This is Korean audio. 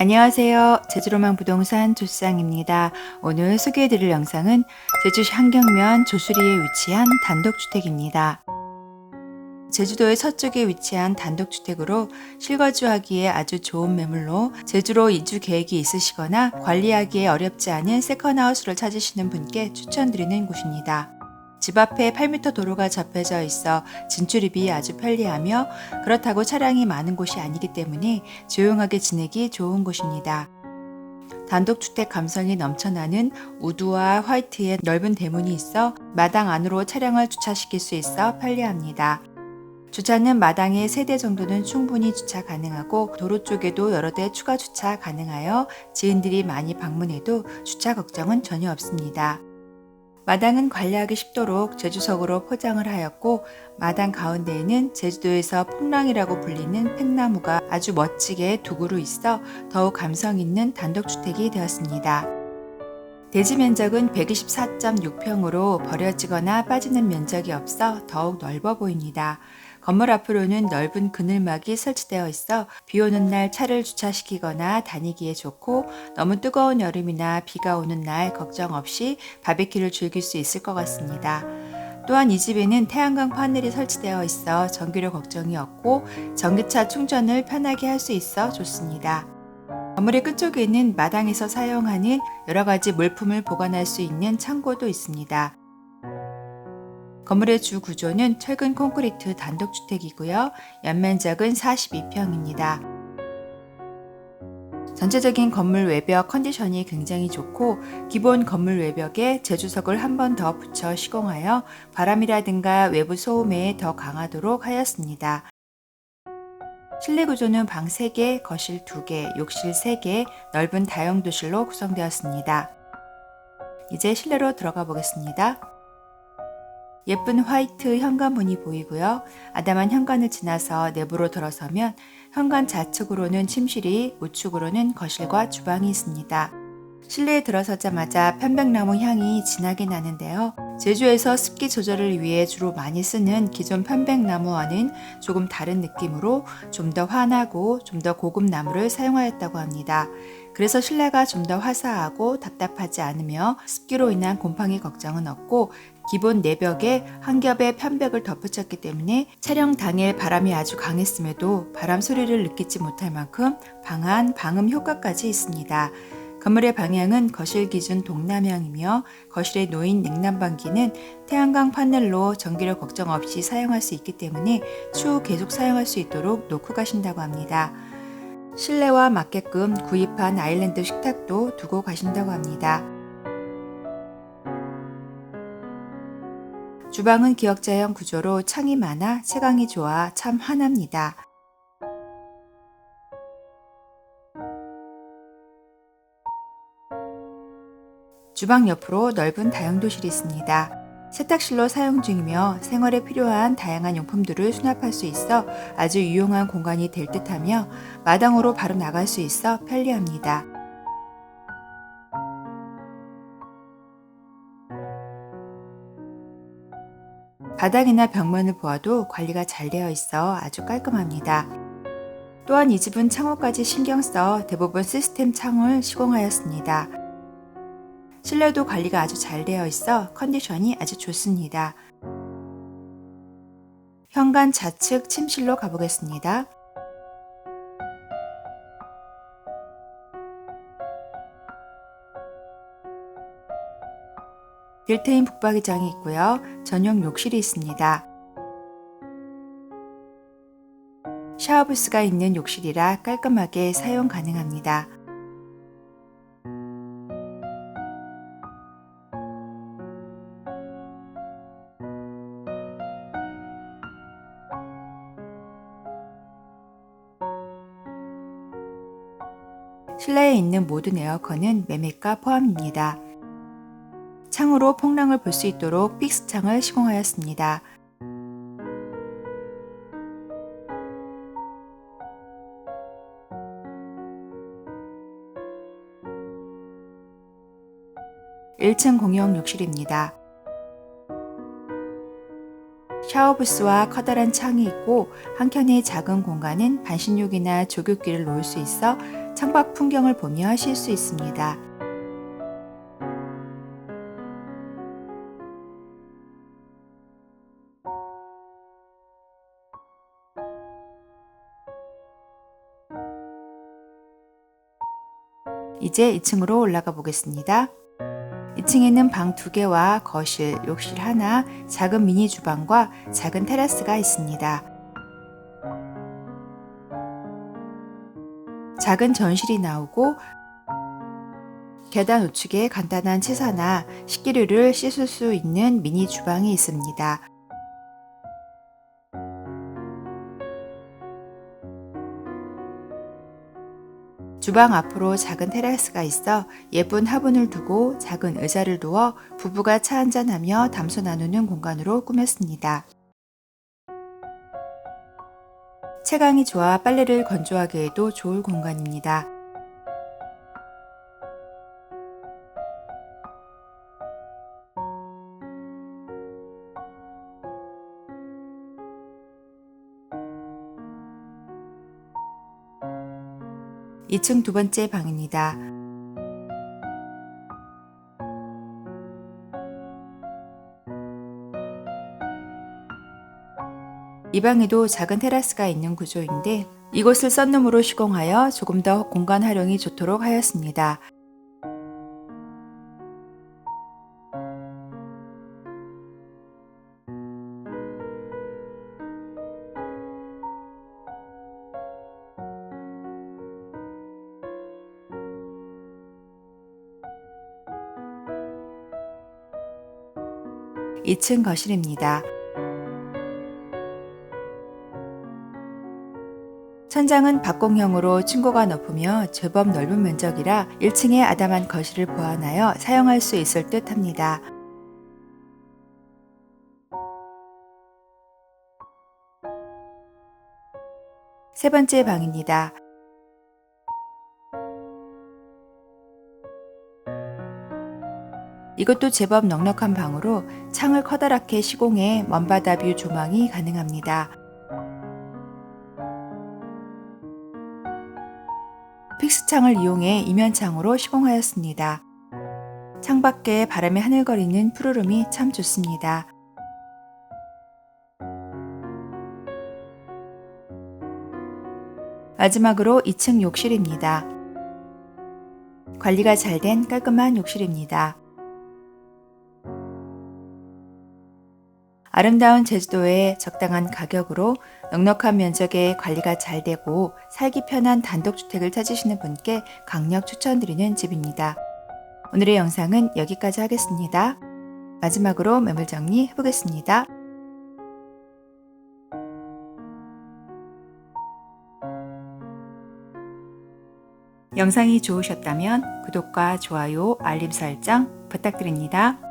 안녕하세요. 제주로망 부동산 조수장입니다. 오늘 소개해드릴 영상은 제주시 한경면 조수리에 위치한 단독주택입니다. 제주도의 서쪽에 위치한 단독주택으로 실거주하기에 아주 좋은 매물로 제주로 이주 계획이 있으시거나 관리하기에 어렵지 않은 세컨하우스를 찾으시는 분께 추천드리는 곳입니다. 집 앞에 8m 도로가 접해져 있어 진출입이 아주 편리하며 그렇다고 차량이 많은 곳이 아니기 때문에 조용하게 지내기 좋은 곳입니다. 단독주택 감성이 넘쳐나는 우드와 화이트의 넓은 대문이 있어 마당 안으로 차량을 주차시킬 수 있어 편리합니다. 주차는 마당에 3대 정도는 충분히 주차 가능하고 도로 쪽에도 여러 대 추가 주차 가능하여 지인들이 많이 방문해도 주차 걱정은 전혀 없습니다. 마당은 관리하기 쉽도록 제주석으로 포장을 하였고 마당 가운데에는 제주도에서 폭랑이라고 불리는 팽나무가 아주 멋지게 두 그루 있어 더욱 감성 있는 단독주택이 되었습니다. 대지 면적은 124.6평으로 버려지거나 빠지는 면적이 없어 더욱 넓어 보입니다. 건물 앞으로는 넓은 그늘막이 설치되어 있어 비 오는 날 차를 주차시키거나 다니기에 좋고 너무 뜨거운 여름이나 비가 오는 날 걱정 없이 바베큐를 즐길 수 있을 것 같습니다. 또한 이 집에는 태양광 파넬이 설치되어 있어 전기료 걱정이 없고 전기차 충전을 편하게 할 수 있어 좋습니다. 건물의 끝쪽에는 마당에서 사용하는 여러 가지 물품을 보관할 수 있는 창고도 있습니다. 건물의 주 구조는 철근 콘크리트 단독주택이고요. 연면적은 42평입니다. 전체적인 건물 외벽 컨디션이 굉장히 좋고 기본 건물 외벽에 제주석을 한 번 더 붙여 시공하여 바람이라든가 외부 소음에 더 강하도록 하였습니다. 실내 구조는 방 3개, 거실 2개, 욕실 3개, 넓은 다용도실로 구성되었습니다. 이제 실내로 들어가 보겠습니다. 예쁜 화이트 현관문이 보이고요. 아담한 현관을 지나서 내부로 들어서면 현관 좌측으로는 침실이, 우측으로는 거실과 주방이 있습니다. 실내에 들어서자마자 편백나무 향이 진하게 나는데요. 제주에서 습기 조절을 위해 주로 많이 쓰는 기존 편백나무와는 조금 다른 느낌으로 좀 더 환하고 좀 더 고급 나무를 사용하였다고 합니다. 그래서 실내가 좀 더 화사하고 답답하지 않으며 습기로 인한 곰팡이 걱정은 없고 기본 내벽에 한 겹의 편백을 덧붙였기 때문에 촬영 당일 바람이 아주 강했음에도 바람 소리를 느끼지 못할 만큼 방한 방음 효과까지 있습니다. 건물의 방향은 거실 기준 동남향이며 거실에 놓인 냉난방기는 태양광 파넬로 전기료 걱정 없이 사용할 수 있기 때문에 추후 계속 사용할 수 있도록 놓고 가신다고 합니다. 실내와 맞게끔 구입한 아일랜드 식탁도 두고 가신다고 합니다. 주방은 기역자형 구조로 창이 많아 채광이 좋아 참 환합니다. 주방 옆으로 넓은 다용도실이 있습니다. 세탁실로 사용 중이며 생활에 필요한 다양한 용품들을 수납할 수 있어 아주 유용한 공간이 될 듯하며 마당으로 바로 나갈 수 있어 편리합니다. 바닥이나 벽면을 보아도 관리가 잘 되어 있어 아주 깔끔합니다. 또한 이 집은 창호까지 신경 써 대부분 시스템 창을 시공하였습니다. 실내도 관리가 아주 잘 되어 있어 컨디션이 아주 좋습니다. 현관 좌측 침실로 가보겠습니다. 빌트인 북박이장이 있고요. 전용 욕실이 있습니다. 샤워부스가 있는 욕실이라 깔끔하게 사용 가능합니다. 실내에 있는 모든 에어컨은 매매가 포함입니다. 창으로 폭랑을 볼 수 있도록 픽스창을 시공하였습니다. (1층) 공용 욕실입니다. 샤워부스와 커다란 창이 있고 한켠의 작은 공간은 반신욕이나 조교기를 놓을 수 있어 창밖 풍경을 보며 쉴 수 있습니다. 이제 2층으로 올라가 보겠습니다. 2층에는 방 2개와 거실, 욕실 하나, 작은 미니 주방과 작은 테라스가 있습니다. 작은 전실이 나오고 계단 우측에 간단한 치사나 식기류를 씻을 수 있는 미니 주방이 있습니다. 주방 앞으로 작은 테라스가 있어 예쁜 화분을 두고 작은 의자를 두어 부부가 차 한잔하며 담소 나누는 공간으로 꾸몄습니다. 채광이 좋아 빨래를 건조하게 해도 좋을 공간입니다. 이층 두 번째 방입니다. 이 방에도 작은 테라스가 있는 구조인데 이곳을 썬룸으로 시공하여 조금 더 공간 활용이 좋도록 하였습니다. 이층 거실입니다. 천장은 박공형으로 층고가 높으며 제법 넓은 면적이라 1층에 아담한 거실을 보완하여 사용할 수 있을 듯 합니다. 세 번째 방입니다. 이것도 제법 넉넉한 방으로 창을 커다랗게 시공해 먼바다 뷰 조망이 가능합니다. 픽스창을 이용해 이면창으로 시공하였습니다. 창밖에 바람이 하늘거리는 푸르름이 참 좋습니다. 마지막으로 2층 욕실입니다. 관리가 잘 된 깔끔한 욕실입니다. 아름다운 제주도의 적당한 가격으로 넉넉한 면적에 관리가 잘 되고 살기 편한 단독주택을 찾으시는 분께 강력 추천드리는 집입니다. 오늘의 영상은 여기까지 하겠습니다. 마지막으로 매물 정리 해보겠습니다. 영상이 좋으셨다면 구독과 좋아요, 알림 설정 부탁드립니다.